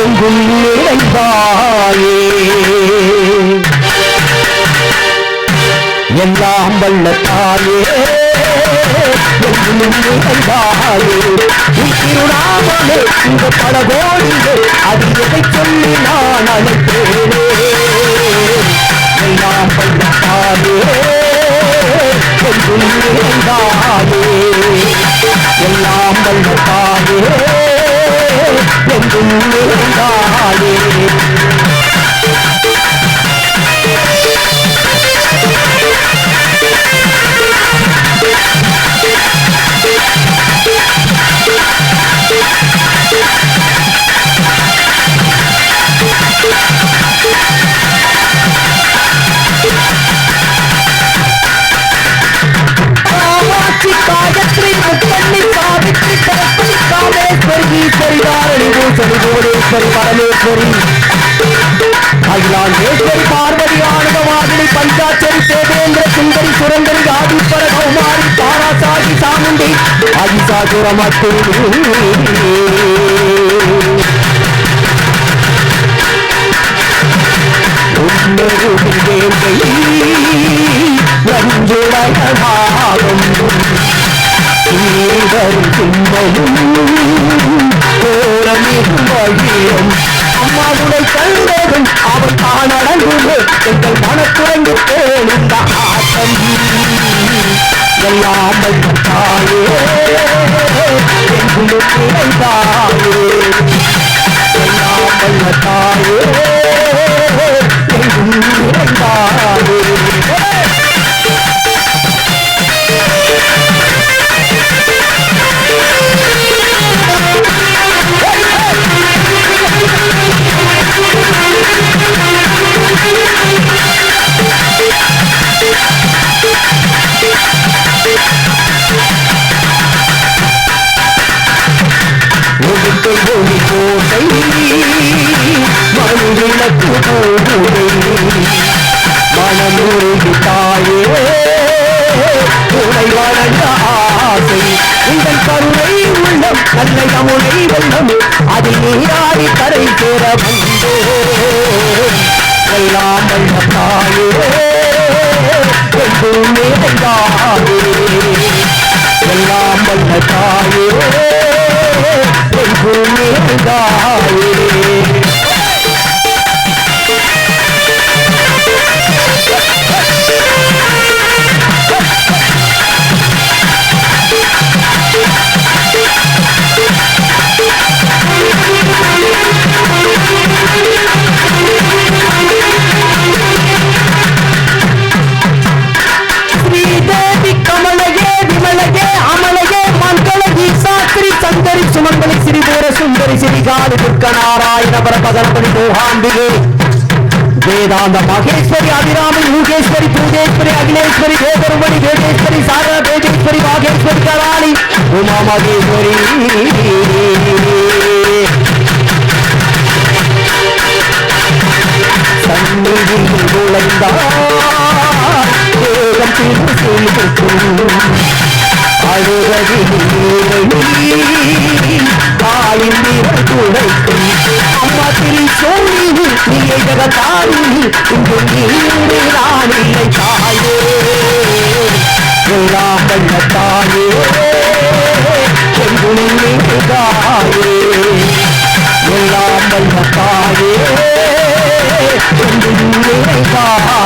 எங்கும் நிறைவாயே எல்லாம் வல்ல தாயே. எங்கும் நிறைவாயே உன் இந்த பல கோடிகள் அது எதை சொல்லி நான் அழைத்தேனே. எல்லாம் வல்ல தாயே எங்கும் நிறைந்தாயே எல்லாம் வல்ல தாயே. எங்கும் புவனேஸ்வரி பரமேஸ்வரி அகிலாண்டேஸ்வரி பார்வதி ஆனந்தவாதினி பஞ்சாச்சரி தேவேந்திர சுந்தரி சுரந்தரி ஆதிப்பர கௌமாரி பாராசாகி சாமுண்டி அதிசாசுரமத்து நஞ்சுடையதாகும் நீவரும் சிம்மமும் கண்டதும் அவன் தான் அடங்குமே எங்கள் மனத்துறங்கு இந்த ஆட்டம் எல்லாம் வல்ல தாயே எங்கும் நிறைந்தாயே எல்லாம் தாயே மனுவிளக்கு மனமுருகி தாயே உனை வணங்க ஆசை உங்கள் கருணை உள்ளம் நல்ல யமுனை வெள்ளம் அதில் நீராடி கரை சேர வந்தோ எல்லாம் வல்ல தாயே என்றும் நிறைந்தாயே எல்லாம் வல்ல தாயே என்றும் நிறைந்தாயே நாராயண பரபகணபதி மோகாம்பிகே வேதாந்த மகேஸ்வரி அபிராமி யூகேஸ்வரி பூஜேஸ்வரி அகிலேஸ்வரி கோபருமணி வேதேஸ்வரி சாரத வேதேஸ்வரி வாகேஸ்வரி கராளி உமா மகேஸ்வரி சந்நிதியில் நுழைந்தார் திருசெல்வக்கும் ஆயின் வீரர் துடைக்கும். அம்மா திரு சோழி நீயை ஜகதாரி இங்கு நீரே நான் இல்லை தாயே எல்லாம் வல்ல தாயே. எங்கும் நீதாயே எல்லாம் வல்ல தாயே. எங்கும் நீதாயே